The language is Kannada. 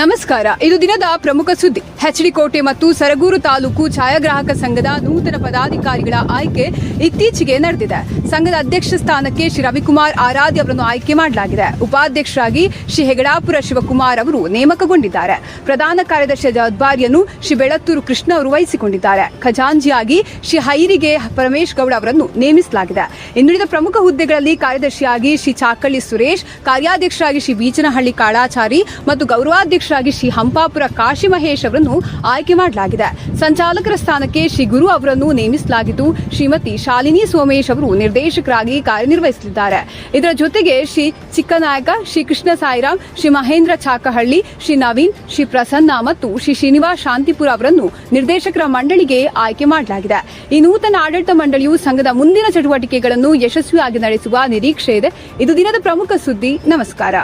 ನಮಸ್ಕಾರ. ಇದು ದಿನದ ಪ್ರಮುಖ ಸುದ್ದಿ. ಹೆಚ್ಡಿ ಕೋಟೆ ಮತ್ತು ಸರಗೂರು ತಾಲೂಕು ಛಾಯಾಗ್ರಾಹಕ ಸಂಘದ ನೂತನ ಪದಾಧಿಕಾರಿಗಳ ಆಯ್ಕೆ ಇತ್ತೀಚೆಗೆ ನಡೆದಿದೆ. ಸಂಘದ ಅಧ್ಯಕ್ಷ ಸ್ಥಾನಕ್ಕೆ ಶ್ರೀ ರವಿಕುಮಾರ್ ಆರಾಧ್ಯ ಅವರನ್ನು ಆಯ್ಕೆ ಮಾಡಲಾಗಿದೆ. ಉಪಾಧ್ಯಕ್ಷರಾಗಿ ಶ್ರೀ ಹೆಗಡಾಪುರ ಶಿವಕುಮಾರ್ ಅವರು ನೇಮಕಗೊಂಡಿದ್ದಾರೆ. ಪ್ರಧಾನ ಕಾರ್ಯದರ್ಶಿ ಜವಾಬ್ದಾರಿಯನ್ನು ಶ್ರೀ ಬೆಳತ್ತೂರು ಕೃಷ್ಣ ಅವರು ವಹಿಸಿಕೊಂಡಿದ್ದಾರೆ. ಖಜಾಂಜಿಯಾಗಿ ಶ್ರೀ ಹೈರಿಗೆ ಪರಮೇಶ್ ಗೌಡ ಅವರನ್ನು ನೇಮಿಸಲಾಗಿದೆ. ಇನ್ನುಳಿದ ಪ್ರಮುಖ ಹುದ್ದೆಗಳಲ್ಲಿ ಕಾರ್ಯದರ್ಶಿಯಾಗಿ ಶ್ರೀ ಚಾಕಳ್ಳಿ ಸುರೇಶ್, ಕಾರ್ಯಾಧ್ಯಕ್ಷರಾಗಿ ಶ್ರೀ ಬೀಚನಹಳ್ಳಿ ಕಾಳಾಚಾರಿ ಮತ್ತು ಗೌರವಾಧ್ಯಕ್ಷರಾಗಿ ಶ್ರೀ ಹಂಪಾಪುರ ಕಾಶಿ ಮಹೇಶ್ ಅವರನ್ನು ಆಯ್ಕೆ ಮಾಡಲಾಗಿದೆ. ಸಂಚಾಲಕರ ಸ್ಥಾನಕ್ಕೆ ಶ್ರೀ ಗುರು ಅವರನ್ನು ನೇಮಿಸಲಾಗಿದ್ದು, ಶ್ರೀಮತಿ ಶಾಲಿನಿ ಸೋಮೇಶ್ ಅವರು ನಿರ್ದೇಶಕರಾಗಿ ಕಾರ್ಯನಿರ್ವಹಿಸಲಿದ್ದಾರೆ. ಇದರ ಜೊತೆಗೆ ಶ್ರೀ ಚಿಕ್ಕನಾಯಕ, ಶ್ರೀ ಕೃಷ್ಣ ಸಾಯಿರಾಮ್, ಶ್ರೀ ಮಹೇಂದ್ರ ಚಾಕಹಳ್ಳಿ, ಶ್ರೀ ನವೀನ್, ಶ್ರೀ ಪ್ರಸನ್ನ ಮತ್ತು ಶ್ರೀ ಶ್ರೀನಿವಾಸ್ ಶಾಂತಿಪುರ ಅವರನ್ನು ನಿರ್ದೇಶಕರ ಮಂಡಳಿಗೆ ಆಯ್ಕೆ ಮಾಡಲಾಗಿದೆ. ಈ ನೂತನ ಆಡಳಿತ ಮಂಡಳಿಯು ಸಂಘದ ಮುಂದಿನ ಚಟುವಟಿಕೆಗಳನ್ನು ಯಶಸ್ವಿಯಾಗಿ ನಡೆಸುವ ನಿರೀಕ್ಷೆ ಇದೆ. ಇದು ದಿನದ ಪ್ರಮುಖ ಸುದ್ದಿ. ನಮಸ್ಕಾರ.